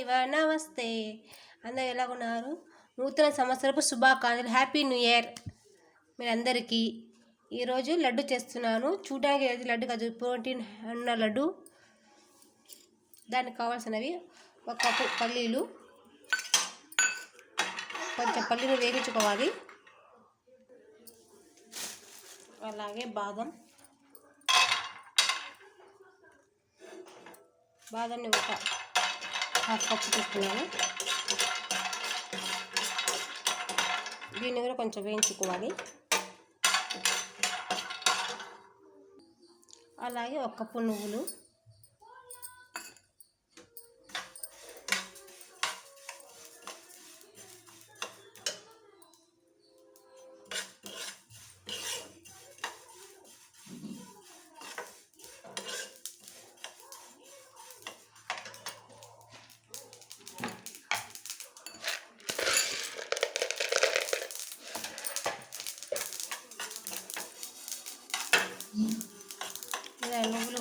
ఇవ నమస్తే. అందరు ఎలా ఉన్నారు నూతన సంవత్సరపు శుభాకాంక్షలు. హ్యాపీ న్యూ ఇయర్ మీరందరికీ. ఈరోజు లడ్డు చేస్తున్నాను. చూడడానికి ఏది లడ్డు కాదు ప్రోటీన్ ఉన్న లడ్డు. దానికి కావాల్సినవి ఒక కప్పు పల్లీలు. కొంచెం పల్లీలు వేగించుకోవాలి. అలాగే బాదం. బాదంని ఒక హాఫ్ కప్పు తీసుకున్నాను. దీన్ని కూడా కొంచెం వేయించుకోవాలి. అలాగే ఒక కప్పు నువ్వులు.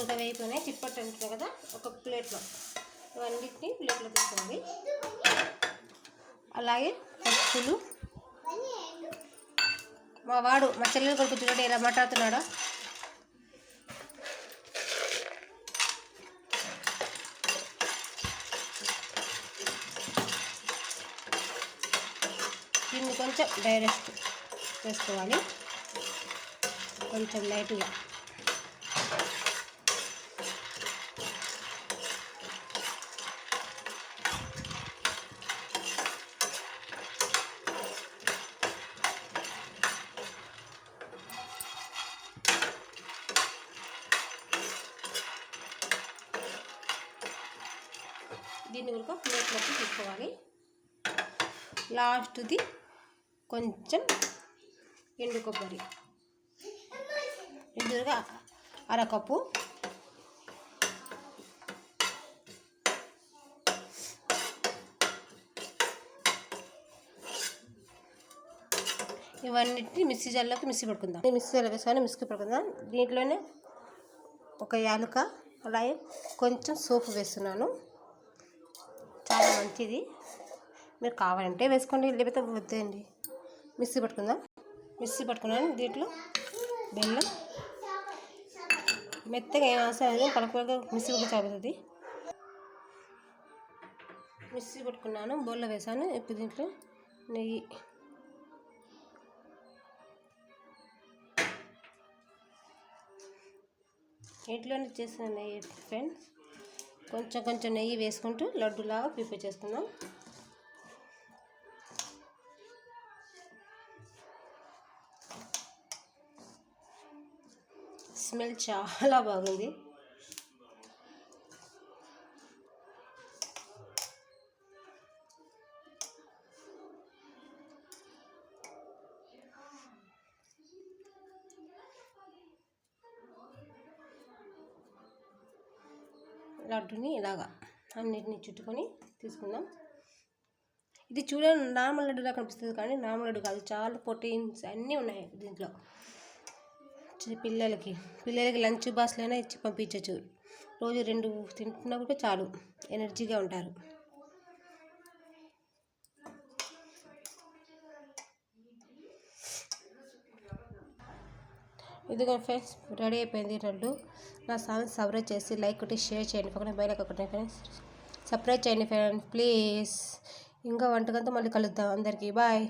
ఇలా వేయిపోయినాయి చిప్పట్టు ఉంటుంది కదా ఒక ప్లేట్లో. ఇవన్నిటిని ప్లేట్లో తీసుకోండి అలాగే పప్పులు. మా వాడు మా చెల్లెలు కొడుకు చూడండి ఇలా మాట్లాడుతున్నాడో. దీన్ని కొంచెం డైరెక్ట్ చేసుకోవాలి. కొంచెం లైట్గా. దీన్ని కూడా ప్లేట్లోకి తీసుకోవాలి. లాస్ట్ది కొంచెం ఎండు కొబ్బరి. ఎండుగా అరకప్పు. ఇవన్నిటిని మిక్సీ జార్లోకి మిక్సీ పడుకుందాం మిక్సీ జార్లో వేసుకొని మిక్సీ పడుకుందాం దీంట్లోనే ఒక యాలుక అలాగే కొంచెం సోపు వేస్తున్నాను. చాలా మంచిది. మీరు కావాలంటే వేసుకోండి లేకపోతే వద్దండి. మిక్సీ పట్టుకుందాం. మిక్సీ పట్టుకున్నాను దీంట్లో బెల్లం. మెత్తగా ఏం అవసరం లేదు పలుకుగా మిక్సీ కూడా చదువుతుంది మిక్సీ పట్టుకున్నాను బౌల్లో వేసాను. ఇప్పుడు దీంట్లో నెయ్యి. ఇంట్లోనే చేసిన నెయ్యి ఫ్రెండ్స్. కొంచెం కొంచెం నెయ్యి వేసుకుంటూ లడ్డులాగా ప్రిపేర్ చేసుకుందాం. స్మెల్ చాలా బాగుంది. లడ్డుని ఇలాగా అన్నిటిని చుట్టుకొని తీసుకుందాం. ఇది చూడండి నార్మల్ లడ్డులా కనిపిస్తుంది కానీ నార్మల్ లడ్డు కాదు. చాలా ప్రోటీన్స్ అన్నీ ఉన్నాయి దీంట్లో. పిల్లలకి పిల్లలకి లంచ్ బాక్స్లోనే ఇచ్చి పంపించవచ్చు రోజు రెండు తింటున్నా కూడా చాలు. ఎనర్జీగా ఉంటారు. ఇదిగో ఫ్రెండ్స్ రెడీ అయిపోయింది రెండు. నా ఛానల్ సబ్స్క్రైబ్ చేసి లైక్ ఒకటి షేర్ చేయండి. పక్కన బయలు ఒకటి ఫ్రెండ్స్. సబ్స్క్రైబ్ చేయండి ఫ్రెండ్స్ ప్లీజ్. ఇంకా వంటకంతో మళ్ళీ కలుద్దాం. అందరికీ బాయ్.